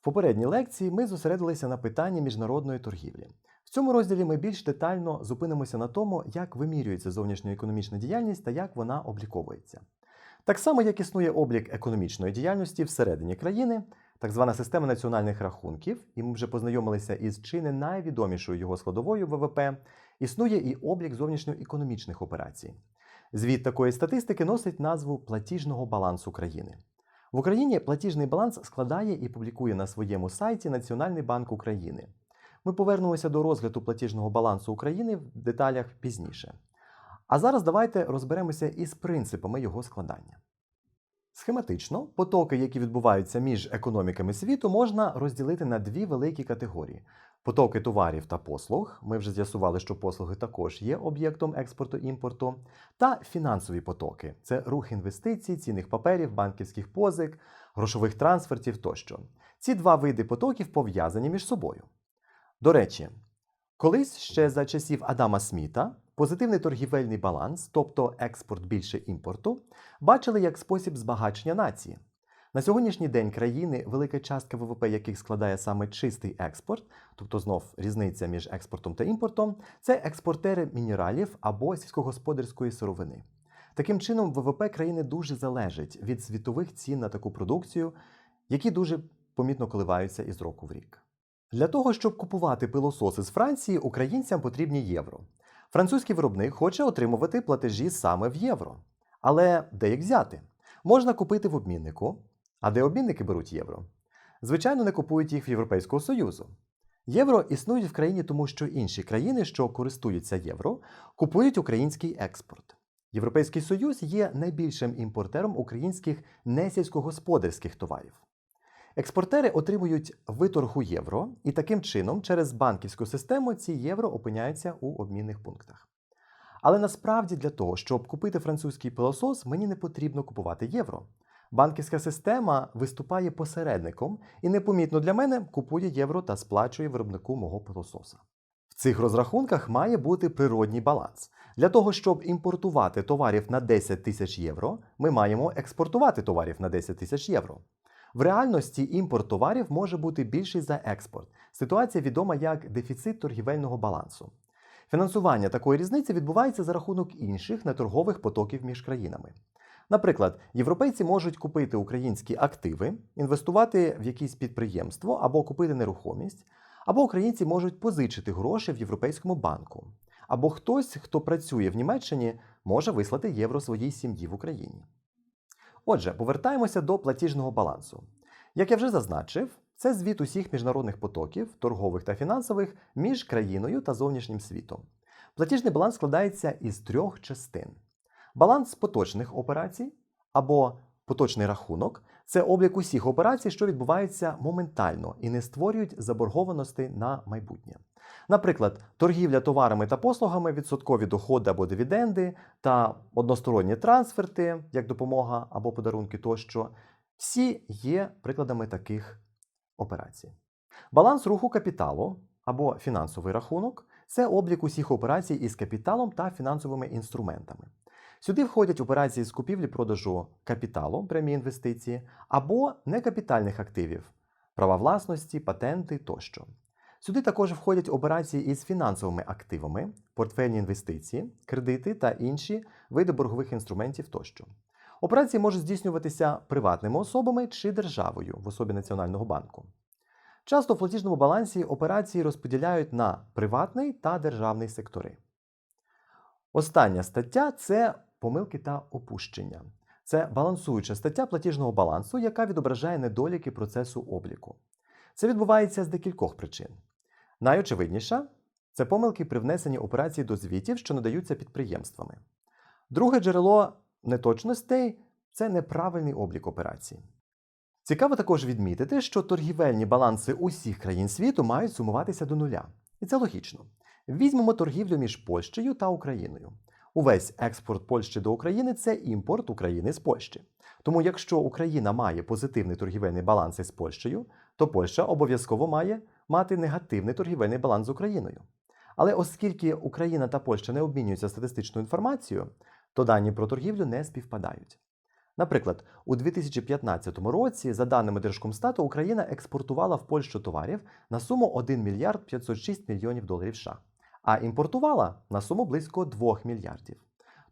В попередній лекції ми зосередилися на питанні міжнародної торгівлі. В цьому розділі ми більш детально зупинимося на тому, як вимірюється зовнішньоекономічна діяльність та як вона обліковується. Так само, як існує облік економічної діяльності всередині країни, так звана система національних рахунків, і ми вже познайомилися із чи не найвідомішою його складовою ВВП, існує і облік зовнішньоекономічних операцій. Звіт такої статистики носить назву платіжного балансу країни. В Україні платіжний баланс складає і публікує на своєму сайті Національний банк України. Ми повернемося до розгляду платіжного балансу України в деталях пізніше. А зараз давайте розберемося із принципами його складання. Схематично, потоки, які відбуваються між економіками світу, можна розділити на дві великі категорії: потоки товарів та послуг. Ми вже з'ясували, що послуги також є об'єктом експорту-імпорту, та фінансові потоки це рух інвестицій, цінних паперів, банківських позик, грошових трансфертів тощо. Ці два види потоків пов'язані між собою. До речі, колись ще за часів Адама Сміта позитивний торгівельний баланс, тобто експорт більше імпорту, бачили як спосіб збагачення нації. На сьогоднішній день країни, велика частка ВВП яких складає саме чистий експорт, тобто знов різниця між експортом та імпортом, це експортери мінералів або сільськогосподарської сировини. Таким чином, ВВП країни дуже залежить від світових цін на таку продукцію, які дуже помітно коливаються із року в рік. Для того, щоб купувати пилососи з Франції, українцям потрібні євро. Французький виробник хоче отримувати платежі саме в євро. Але де їх взяти? Можна купити в обміннику, а де обмінники беруть євро? Звичайно, не купують їх в Європейського Союзу. Євро існують в країні, тому що інші країни, що користуються євро, купують український експорт. Європейський Союз є найбільшим імпортером українських несільськогосподарських товарів. Експортери отримують виторгу євро, і таким чином через банківську систему ці євро опиняються у обмінних пунктах. Але насправді для того, щоб купити французький пилосос, мені не потрібно купувати євро. Банківська система виступає посередником і непомітно для мене купує євро та сплачує виробнику мого пилососа. В цих розрахунках має бути природній баланс. Для того, щоб імпортувати товарів на 10 тисяч євро, ми маємо експортувати товарів на 10 тисяч євро. В реальності імпорт товарів може бути більший за експорт. Ситуація відома як дефіцит торгівельного балансу. Фінансування такої різниці відбувається за рахунок інших неторгових потоків між країнами. Наприклад, європейці можуть купити українські активи, інвестувати в якесь підприємство або купити нерухомість, або українці можуть позичити гроші в Європейському банку, або хтось, хто працює в Німеччині, може вислати євро своїй сім'ї в Україні. Отже, повертаємося до платіжного балансу. Як я вже зазначив, це звіт усіх міжнародних потоків, торгових та фінансових між країною та зовнішнім світом. Платіжний баланс складається із трьох частин: баланс поточних операцій або поточний рахунок це облік усіх операцій, що відбуваються моментально і не створюють заборгованості на майбутнє. Наприклад, торгівля товарами та послугами, відсоткові доходи або дивіденди та односторонні трансферти, як допомога або подарунки тощо, всі є прикладами таких операцій. Баланс руху капіталу або фінансовий рахунок це облік усіх операцій із капіталом та фінансовими інструментами. Сюди входять операції з купівлі-продажу капіталу, прямі інвестиції, або некапітальних активів, права власності, патенти тощо. Сюди також входять операції із фінансовими активами, портфельні інвестиції, кредити та інші види боргових інструментів тощо. Операції можуть здійснюватися приватними особами чи державою в особі Національного банку. Часто в платіжному балансі операції розподіляють на приватний та державний сектори. Остання стаття це помилки та опущення. Це балансуюча стаття платіжного балансу, яка відображає недоліки процесу обліку. Це відбувається з декількох причин. Найочевидніша це помилки при внесенні операцій до звітів, що надаються підприємствами. Друге джерело неточностей це неправильний облік операцій. Цікаво також відмітити, що торгівельні баланси усіх країн світу мають сумуватися до нуля. І це логічно. Візьмемо торгівлю між Польщею та Україною. Увесь експорт Польщі до України це імпорт України з Польщі. Тому, якщо Україна має позитивний торгівельний баланс із Польщею, то Польща обов'язково має мати негативний торгівельний баланс з Україною. Але оскільки Україна та Польща не обмінюються статистичною інформацією, то дані про торгівлю не співпадають. Наприклад, у 2015 році, за даними Держкомстату, Україна експортувала в Польщу товарів на суму 1 мільярд 506 мільйонів доларів США, а імпортувала на суму близько 2 мільярдів.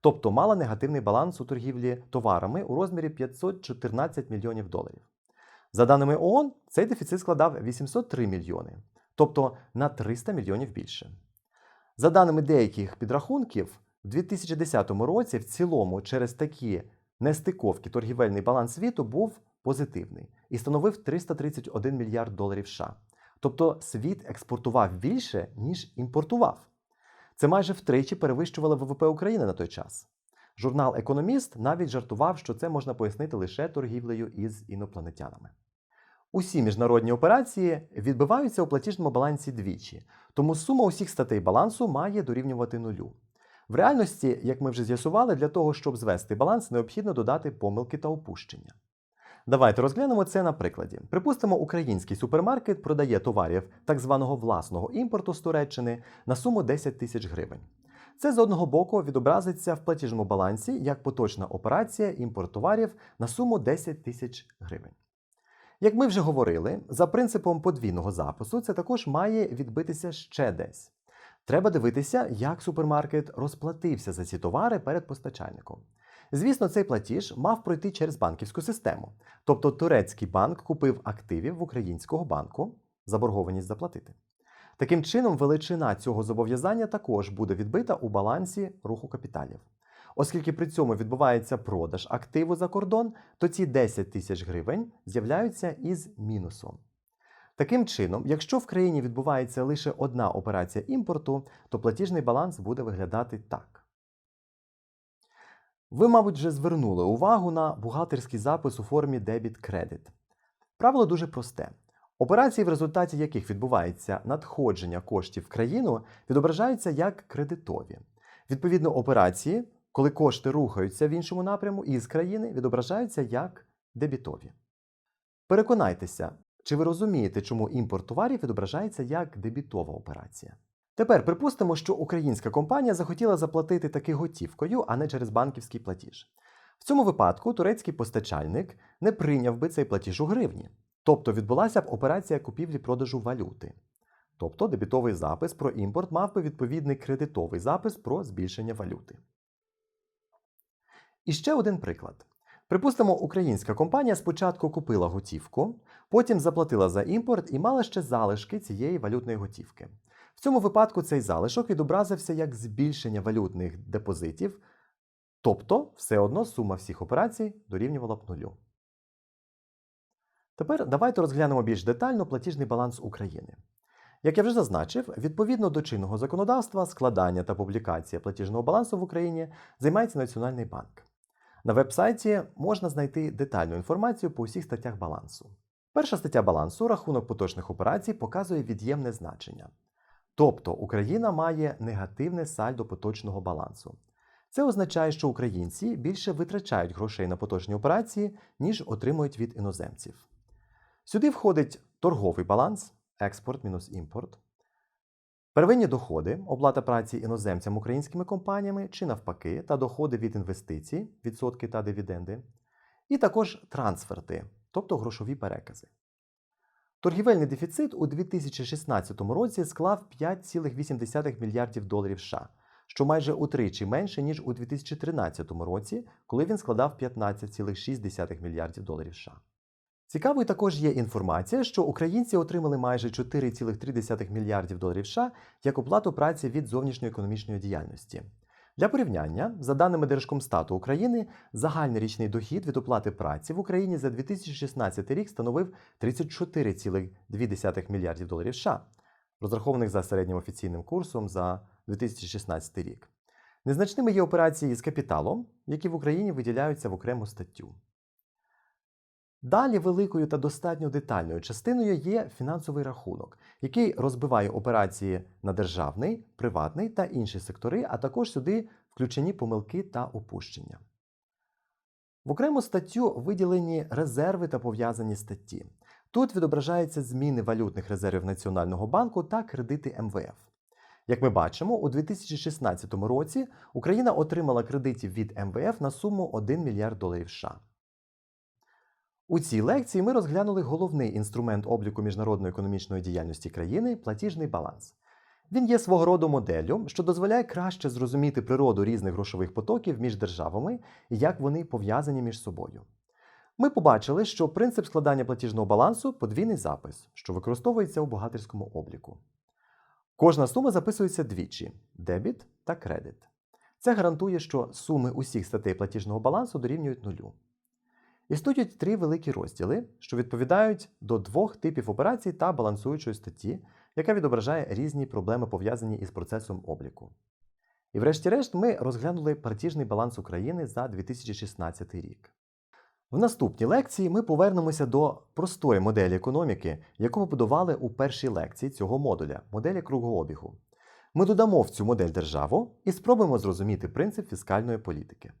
Тобто мала негативний баланс у торгівлі товарами у розмірі 514 мільйонів доларів. За даними ООН, цей дефіцит складав 803 мільйони, тобто на 300 мільйонів більше. За даними деяких підрахунків, в 2010 році в цілому через такі нестиковки торгівельний баланс світу був позитивний і становив 331 мільярд доларів США. Тобто світ експортував більше, ніж імпортував. Це майже втричі перевищувало ВВП України на той час. Журнал Економіст навіть жартував, що це можна пояснити лише торгівлею із інопланетянами. Усі міжнародні операції відбиваються у платіжному балансі двічі, тому сума усіх статей балансу має дорівнювати нулю. В реальності, як ми вже з'ясували, для того, щоб звести баланс, необхідно додати помилки та опущення. Давайте розглянемо це на прикладі. Припустимо, український супермаркет продає товарів так званого власного імпорту з Туреччини на суму 10 тисяч гривень. Це з одного боку відобразиться в платіжному балансі як поточна операція імпорт товарів на суму 10 тисяч гривень. Як ми вже говорили, за принципом подвійного запису це також має відбитися ще десь. Треба дивитися, як супермаркет розплатився за ці товари перед постачальником. Звісно, цей платіж мав пройти через банківську систему. Тобто турецький банк купив активів в українського банку, заборгованість заплатити. Таким чином, величина цього зобов'язання також буде відбита у балансі руху капіталів. Оскільки при цьому відбувається продаж активу за кордон, то ці 10 тисяч гривень з'являються із мінусом. Таким чином, якщо в країні відбувається лише одна операція імпорту, то платіжний баланс буде виглядати так. Ви, мабуть, вже звернули увагу на бухгалтерський запис у формі дебіт-кредит. Правило дуже просте. Операції, в результаті яких відбувається надходження коштів в країну, відображаються як кредитові. Відповідно, операції, коли кошти рухаються в іншому напряму із країни, відображаються як дебітові. Переконайтеся, чи ви розумієте, чому імпорт товарів відображається як дебітова операція. Тепер припустимо, що українська компанія захотіла заплатити таки готівкою, а не через банківський платіж. В цьому випадку турецький постачальник не прийняв би цей платіж у гривні, тобто відбулася б операція купівлі-продажу валюти. Тобто дебітовий запис про імпорт мав би відповідний кредитовий запис про збільшення валюти. І ще один приклад. Припустимо, українська компанія спочатку купила готівку, потім заплатила за імпорт і мала ще залишки цієї валютної готівки. В цьому випадку цей залишок відобразився як збільшення валютних депозитів, тобто все одно сума всіх операцій дорівнювала б нулю. Тепер давайте розглянемо більш детально платіжний баланс України. Як я вже зазначив, відповідно до чинного законодавства, складання та публікація платіжного балансу в Україні займається Національний банк. На веб-сайті можна знайти детальну інформацію по усіх статтях балансу. Перша стаття балансу, рахунок поточних операцій, показує від'ємне значення. Тобто Україна має негативне сальдо поточного балансу. Це означає, що українці більше витрачають грошей на поточні операції, ніж отримують від іноземців. Сюди входить торговий баланс, експорт мінус імпорт, первинні доходи, оплата праці іноземцям українськими компаніями чи навпаки, та доходи від інвестицій, відсотки та дивіденди, і також трансферти, тобто грошові перекази. Торгівельний дефіцит у 2016 році склав 5,8 мільярдів доларів США, що майже утричі менше, ніж у 2013 році, коли він складав 15,6 мільярдів доларів США. Цікавою також є інформація, що українці отримали майже 4,3 мільярдів доларів США як оплату праці від зовнішньоекономічної діяльності. Для порівняння, за даними Держкомстату України, загальний річний дохід від оплати праці в Україні за 2016 рік становив 34,2 мільярдів доларів США, розрахованих за середнім офіційним курсом за 2016 рік. Незначними є операції з капіталом, які в Україні виділяються в окрему статтю. Далі великою та достатньо детальною частиною є фінансовий рахунок, який розбиває операції на державний, приватний та інші сектори, а також сюди включені помилки та опущення. В окрему статтю виділені резерви та пов'язані статті. Тут відображаються зміни валютних резервів Національного банку та кредити МВФ. Як ми бачимо, у 2016 році Україна отримала кредитів від МВФ на суму 1 мільярд доларів США. У цій лекції ми розглянули головний інструмент обліку міжнародної економічної діяльності країни платіжний баланс. Він є свого роду моделлю, що дозволяє краще зрозуміти природу різних грошових потоків між державами і як вони пов'язані між собою. Ми побачили, що принцип складання платіжного балансу подвійний запис, що використовується у бухгалтерському обліку. Кожна сума записується двічі дебіт та кредит. Це гарантує, що суми усіх статей платіжного балансу дорівнюють нулю. Існують три великі розділи, що відповідають до двох типів операцій та балансуючої статті, яка відображає різні проблеми, пов'язані із процесом обліку. І врешті-решт ми розглянули платіжний баланс України за 2016 рік. В наступній лекції ми повернемося до простої моделі економіки, яку ми будували у першій лекції цього модуля моделі кругообігу. Ми додамо в цю модель державу і спробуємо зрозуміти принцип фіскальної політики.